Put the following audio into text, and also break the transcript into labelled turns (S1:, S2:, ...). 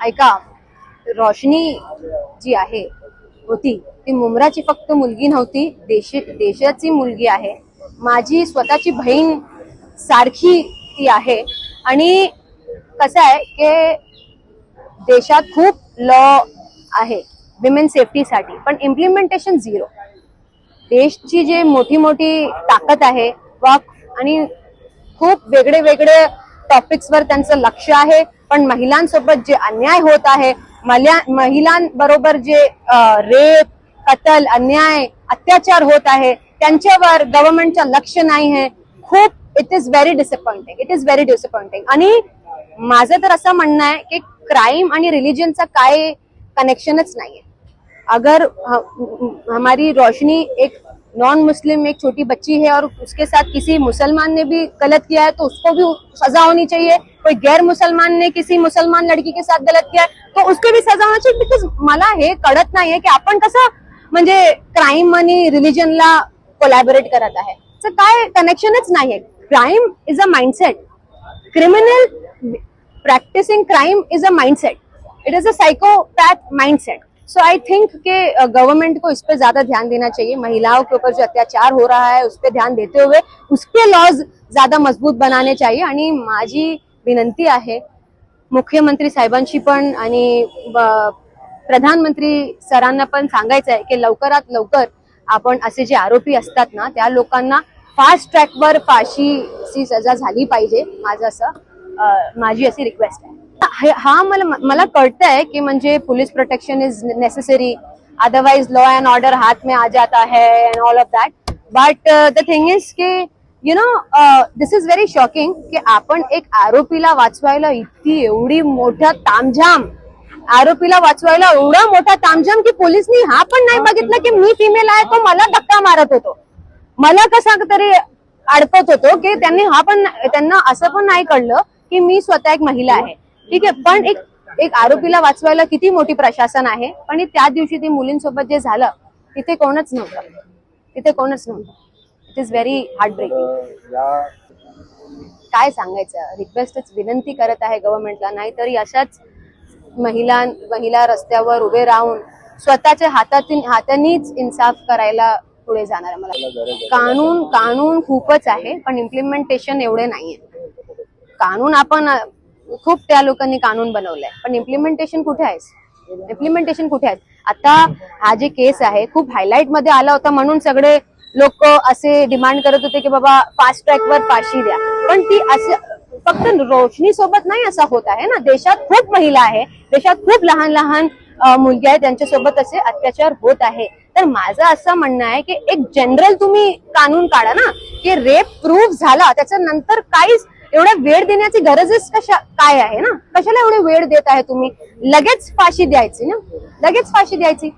S1: ऐका रोशनी जी आहे होती. ती मुमराची फक्त मुलगी नव्हती देश देशाची मुलगी आहे. माझी स्वतःची बहीण सारखी ती आहे. आणि कसं आहे की देशात खूप लॉ आहे विमेन सेफ्टीसाठी पण इम्प्लिमेंटेशन झिरो देशची जे मोठी मोठी ताकद आहे वाक आणि खूप वेगळे वेगळे टॉपिक्सवर त्यांचं लक्ष आहे. पण महिलांसोबत जे अन्याय होत आहे महिलांबरोबर जे रेप कतल अन्याय अत्याचार होत आहे त्यांच्यावर गव्हर्नमेंटचं लक्ष नाही आहे. खूप it is very disappointing it is very disappointing आणि माझं तर असं म्हणणं आहे की क्राईम आणि रिलिजनचा काय कनेक्शनच नाहीये. अगर हमारी रोशनी एक नॉन मुस्लिम एक छोटी बच्ची है और उसके साथ किसी मुसलमान ने भी गलत किया है तो उसको भी सजा होनी चाहिए। कोई गैर मुसलमान ने किसी मुसलमान लड़की के साथ गलत किया है तो उसको भी सजा होना चाहिए। बिकॉज़ मला हे, कळत नाहीये की आपण कसं म्हणजे क्राईम आणि रिलीजनला कोलॅबोरेट करत आहे. तर काय कनेक्शनच crime is a mindset criminal practicing crime is a mindset. It is a psychopath mindset. So I think K government को इस पर ज्यादा ध्यान देना चाहिए। महिलाओं के ऊपर जो अत्याचार हो रहा है उस पर ध्यान देते हुए उसके लॉज ज्यादा मजबूत बनाने चाहिए। आणि माझी विनंती आहे मुख्यमंत्री साहेबांशी पण आणि प्रधानमंत्री सरांना पण सांगायचं आहे की लवकरात लवकर आपण असे जे आरोपी असतात ना त्या लोकांना फास्ट ट्रॅकवर फाशीची सजा झाली पाहिजे माझं असं माझी अशी रिक्वेस्ट आहे. हा मला मला कळतंय की म्हणजे police protection is necessary otherwise law and order हात में आ जाता है and all of that but the thing is की you know this is very shocking की आपण एक आरोपीला वाचवायला इतकी एवढी मोठा तामझाम. आरोपीला वाचवायला एवढा मोठा तामझाम की पोलिसनी हा पण नाही बघितलं की मी फिमेल आहे तो मला धक्का मारत होतो. मला कसा तरी अडकत होतो की त्यांनी हा पण त्यांना असं पण नाही कळलं की मी स्वतः एक महिला आहे. ठीक आहे पण एक एक आरोपीला वाचवायला किती मोठी प्रशासन आहे पण त्या दिवशी ते मुलींसोबत जे झालं तिथे कोणच नव्हतं. तिथे कोणच नव्हतं. It is very hard breaking काय सांगायचं? रिक्वेस्टच विनंती करत आहे गव्हर्नमेंटला नाहीतरी अशाच महिला महिला रस्त्यावर उभे राहून स्वतःच्या हातातून हातानीच इन्साफ करायला पुढे जाणार आहे. मला कानून कानून खूपच आहे पण इम्प्लिमेंटेशन एवढे नाहीये. कानून आपण खूप त्या लोकांनी कानून बनवलंय. पण इम्प्लिमेंटेशन कुठे आहे इम्प्लिमेंटेशन कुठे आहे आता हा जे केस आहे खूप हायलाईटमध्ये आला होता म्हणून सगळे लोक असे डिमांड करत होते की बाबा फास्ट ट्रॅकवर फाशी द्या. पण ती असं फक्त रोशनी सोबत नाही असा होत आहे ना. देशात खूप महिला आहे. देशात खूप लहान लहान मुलगी आहे. आहेत त्यांच्यासोबत असे अत्याचार होत आहे. तर माझं असं म्हणणं आहे की एक जनरल तुम्ही कानून काढा ना. की रेप प्रूफ झाला. त्याच्या नंतर काहीच एवढा वेळ देण्याची गरजच कशा काय आहे ना? कशाला एवढे वेळ देत आहे तुम्ही? लगेच फाशी द्यायची ना? लगेच फाशी द्यायची.